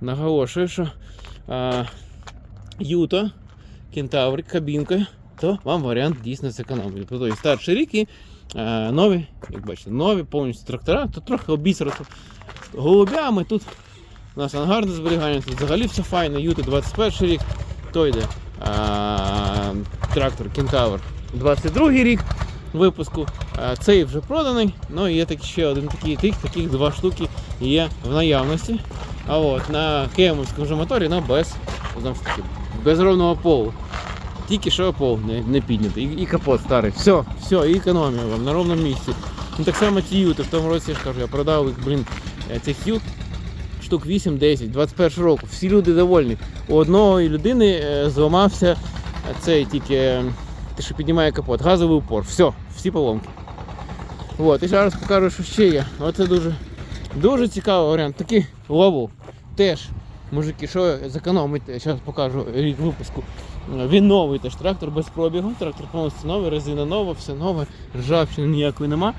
наголошую, що а, Юто, Кентавр, кабінка, то вам варіант дійсно зекономити. Тобто старший рік і а, нові, як бачите, нові повністю трактора, то трохи обісрато голубями. Тут у нас ангарне зберігання, тут взагалі все файно, Юто 21 рік, то йде а, трактор Кентавр 22 рік випуску. Цей вже проданий, ну і є такий ще один такий тих, таких два штуки є в наявності. А от на кемовському вже моторі на без, знову ж таки, без ровного полу. Тільки що пол не, не піднятий. І, і капот старий. Все, все, і економія вам на ровному місці. Ну так само ці юти. В тому році я ж кажу, я продав їх, блін, е, цих ют штук 8-10, 21 року. Всі люди довольні. У одної людини е, зламався цей тільки е, те, що піднімає капот, газовий упор. Все, всі поломки. От, і зараз покажу, що ще є. Оце дуже, дуже цікавий варіант. Такий лову. Теж, мужики, що зекономити, зараз покажу рік випуску. Він новий теж трактор без пробігу. Трактор повністю новий, резина нова, все нове, ржавчини ніякої нема.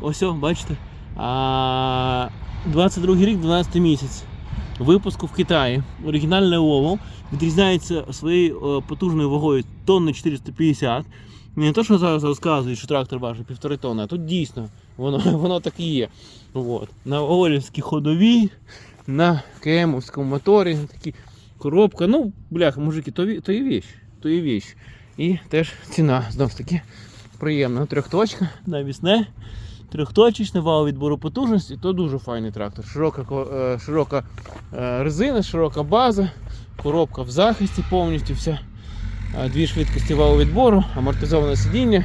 Ось, бачите. А, 22 рік, 12 місяць. Випуску в Китаї. Оригінальне олово. Відрізняється своєю е, потужною вагою тонни 450. Не то, що зараз розказують, що трактор важить півтори тонни, а тут дійсно воно, воно так і є. От. На Олівській ходовій, на КМовському моторі, такі коробка. Ну, бляха, мужики, то, то і віч, то і віч. І теж ціна знов таки приємна. Трьохточка, навісне, трьохточечне, вал відбору потужності, то дуже файний трактор. Широка, е, широка е, резина, широка база, коробка в захисті повністю вся. Дві швидкості валу відбору, амортизоване сидіння,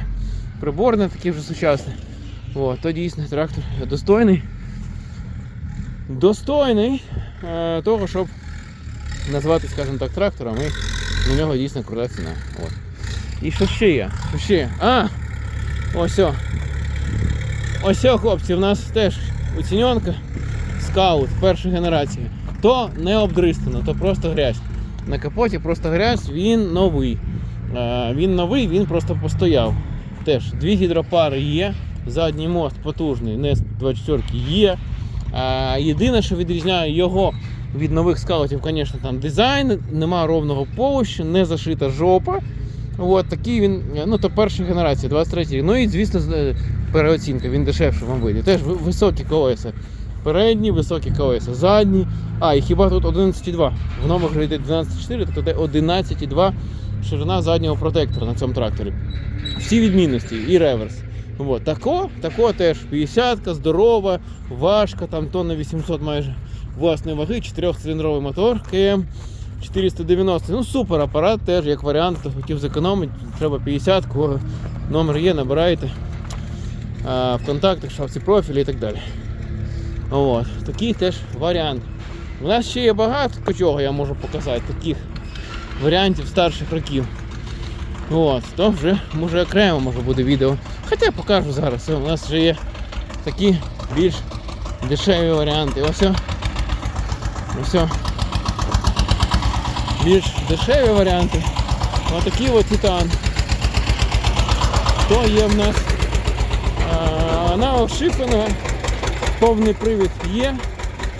приборне таке вже сучасне. О, то дійсно трактор достойний. Достойний е, того, щоб назвати, скажімо так, трактором, і на нього дійсно крута ціна. От. І що ще є? Що ще є? А! Ось. Ось хлопці, в нас теж оціньонка скаут першої генерації. То не обдристано, то просто грязь. На капоті просто грязь, він новий. Е, він новий, він просто постояв. Теж дві гідропари є, задній мост потужний, не 24 є. Єдине, що відрізняє його від нових скаутів, звісно, там дизайн, нема ровного полоща, не зашита жопа. От такий він, ну то перша генерація, 23 рік. Ну і звісно, е, переоцінка, він дешевше вам вийде. Теж високі колеса. Передні, високі колеса, задні. А, і хіба тут 11,2. В вже йде 12,4, то тут 11,2 ширина заднього протектора на цьому тракторі. Всі відмінності і реверс. От, тако, тако теж 50-ка, здорова, важка, там тонна 800 майже власної ваги, 4-циліндровий мотор КМ 490. Ну супер апарат теж як варіант, хотів зекономити, треба 50, кого номер є, набираєте а, в контактах, шапці профілі і так далі. От, такий теж варіант. У нас ще є багато чого я можу показати, таких варіантів старших років. От, то вже може окремо може буде відео. Хоча я покажу зараз. У нас вже є такі більш дешеві варіанти. Ось. Ось. Більш дешеві варіанти. Отакий от титан. То є в нас аналог шифеного. Повний привід є.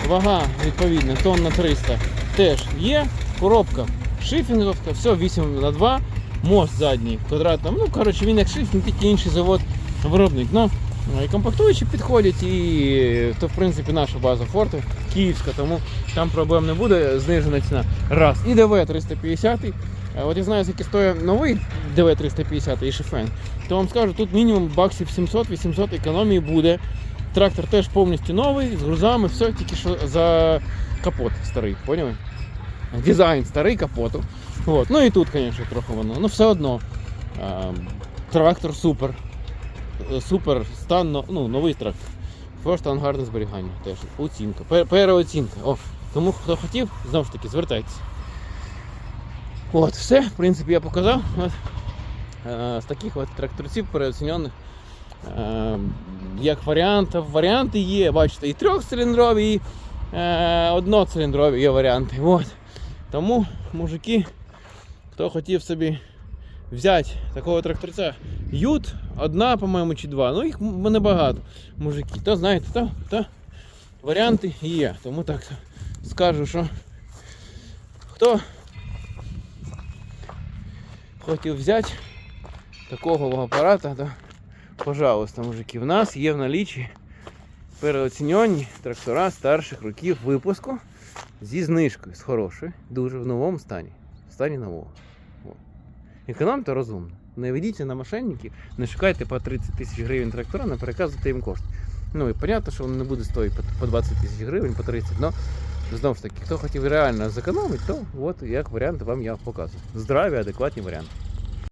Вага відповідна, тонна 300 теж є. Коробка шифінговська, все 8 на 2 мост задній квадратний. Ну, коротше, він як шифінг, тільки інший завод виробник. Ну, комплектуючі підходять, і то в принципі наша база форту київська, тому там проблем не буде, знижена ціна. Раз. І ДВ 350. Е, От я знаю, скільки стоїть новий ДВ 350 і шифен, то вам скажу, тут мінімум баксів 700-800 економії буде. Трактор теж повністю новий, з грузами, все, тільки що за капот старий, поняли? Дизайн старий капоту. От. Ну і тут, звісно, трохи воно. Ну все одно. Трактор супер. Е, Супер стан, ну, новий трактор. Просто ангарне зберігання теж. Оцінка. Переоцінка. О, тому хто хотів, знову ж таки, звертайтеся. От, все, в принципі, я показав. От. Е, З таких от тракторців переоцінених. Е, Як варіантів, варіанти є, бачите, і трьохциліндрові, і е, одноциліндрові є варіанти. От. Тому, мужики, хто хотів собі взяти такого тракторця, ют, одна, по-моєму, чи два. Ну їх небагато, мужики. То знаєте, то, то варіанти є. Тому так скажу, що Хто хотів взяти такого апарата, то, пожалуйста, мужики, в нас є в налічі переоцінені трактора старших років випуску зі знижкою, з хорошою, дуже в новому стані. В стані нового. Економте розумно. Не ведіться на мошенників, не шукайте по 30 тисяч гривень трактора, не переказуйте їм кошти. Ну і понятно, що воно не буде стоїти по- по 20 тисяч гривень, по 30, але знову ж таки, хто хотів реально зекономити, то от як варіанти вам я показую. Здраві, адекватні варіанти.